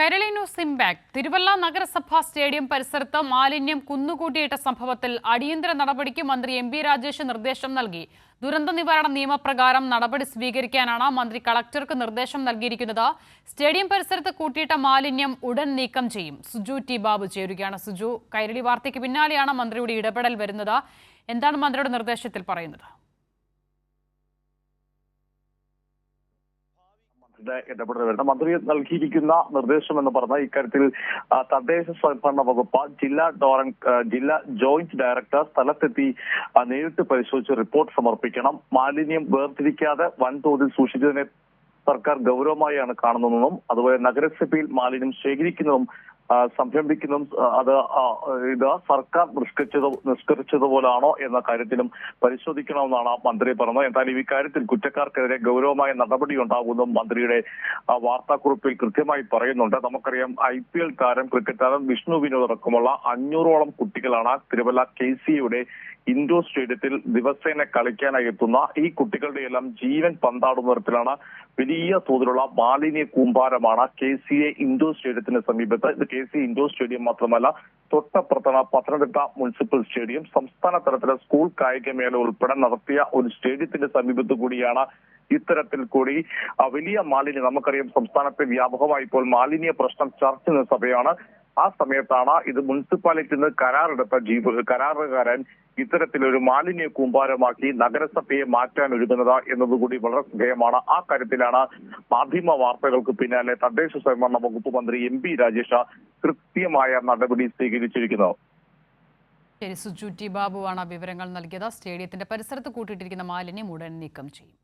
കൈരളി സിംബാക് തിരുവല്ല നഗരസഭാ സ്റ്റേഡിയം പരിസരത്ത് മാലിന്യം കുന്നുകൂട്ടിയിട്ട സംഭവത്തിൽ അടിയന്തര നടപടിക്ക് മന്ത്രി എം പി രാജേഷ് നിർദ്ദേശം നൽകി. ദുരന്ത നിവാരണ നിയമപ്രകാരം നടപടി സ്വീകരിക്കാനാണ് മന്ത്രി കളക്ടർക്ക് നിർദ്ദേശം നൽകിയിരിക്കുന്നത്. സ്റ്റേഡിയം പരിസരത്ത് കൂട്ടിയിട്ട മാലിന്യം ഉടൻ നീക്കം ചെയ്യും. സുജു ടി ബാബു ചേരുകയാണ്. സുജു കൈരളി വാർത്തയ്ക്ക് പിന്നാലെയാണ് മന്ത്രിയുടെ ഇടപെടൽ വരുന്നത്. എന്താണ് മന്ത്രിയുടെ നിർദ്ദേശത്തിൽ പറയുന്നത്? ഇടപെടൽ മന്ത്രി നൽകിയിരിക്കുന്ന നിർദ്ദേശം എന്ന് പറഞ്ഞാൽ ഇക്കാര്യത്തിൽ തദ്ദേശ സ്വയംഭരണ വകുപ്പ് ജില്ലാ ഡോറൻ ജില്ലാ ജോയിന്റ് ഡയറക്ടർ സ്ഥലത്തെത്തി നേരിട്ട് പരിശോധിച്ച് റിപ്പോർട്ട് സമർപ്പിക്കണം. മാലിന്യം വേർതിരിക്കാതെ വൻതോതിൽ സൂക്ഷിച്ചതിനെ സർക്കാർ ഗൗരവമായാണ് കാണുന്നതെന്നും അതുപോലെ നഗരസഭയിൽ മാലിന്യം ശേഖരിക്കുന്നതും സംരംഭിക്കുന്നതും അത് ഇത് സർക്കാർ നിഷ്കരിച്ചത് നിഷ്കരിച്ചതുപോലാണോ എന്ന കാര്യത്തിലും പരിശോധിക്കണമെന്നാണ് മന്ത്രി പറഞ്ഞത്. എന്തായാലും ഇക്കാര്യത്തിൽ കുറ്റക്കാർക്കെതിരെ ഗൗരവമായ നടപടി ഉണ്ടാകുമെന്നും മന്ത്രിയുടെ വാർത്താക്കുറിപ്പിൽ കൃത്യമായി പറയുന്നുണ്ട്. നമുക്കറിയാം ഐ പി എൽ താരം ക്രിക്കറ്റ് താരം വിഷ്ണു വിനോദ് അടക്കമുള്ള അഞ്ഞൂറോളം കുട്ടികളാണ് തിരുവല്ല കെ സിയുടെ ഇൻഡോർ സ്റ്റേഡിയത്തിൽ ദിവസേന കളിക്കാനായി എത്തുന്ന ഈ കുട്ടികളുടെ എല്ലാം ജീവൻ പന്താടുന്ന തരത്തിലാണ് വലിയ തോതിലുള്ള മാലിന്യ കൂമ്പാരമാണ് കെ സി എ ഇൻഡോർ സ്റ്റേഡിയത്തിന് സമീപത്ത്. ഇത് കെ സി ഇൻഡോർ സ്റ്റേഡിയം മാത്രമല്ല തൊട്ടപ്പുറത്താണ് പത്തനംതിട്ട മുനിസിപ്പൽ സ്റ്റേഡിയം. സംസ്ഥാന തലത്തിലെ സ്കൂൾ കായികമേള ഉൾപ്പെടെ നടത്തിയ ഒരു സ്റ്റേഡിയത്തിന്റെ സമീപത്ത് കൂടിയാണ് ഇത്തരത്തിൽ കൂടി വലിയ മാലിന്യം നമുക്കറിയാം സംസ്ഥാനത്തെ വ്യാപകമായി ഇപ്പോൾ മാലിന്യ പ്രശ്നം ചർച്ച ചെയ്യുന്ന സഭയാണ്. ആ സമയത്താണ് ഇത് മുനിസിപ്പാലിറ്റിയിൽ നിന്ന് കരാറെടുത്ത ജീവ കരാറുകാരൻ ഇത്തരത്തിലൊരു മാലിന്യ കൂമ്പാരമാക്കി നഗരസഭയെ മാറ്റാൻ ഒരുങ്ങുന്നത് എന്നതുകൂടി വളരെ ശ്രദ്ധേയമാണ്. ആ കാര്യത്തിലാണ് മാധ്യമ വാർത്തകൾക്ക് പിന്നാലെ തദ്ദേശ സ്വയംഭരണ വകുപ്പ് മന്ത്രി എം പി രാജേഷ കൃത്യമായ നടപടി സ്വീകരിച്ചിരിക്കുന്നത്. ശരി സുജു ടി ബാബുവാണ് വിവരങ്ങൾ നൽകിയത്. സ്റ്റേഡിയത്തിന്റെ പരിസരത്ത് കൂട്ടിയിട്ടിരിക്കുന്ന മാലിന്യം ഉടൻ നീക്കം ചെയ്യും.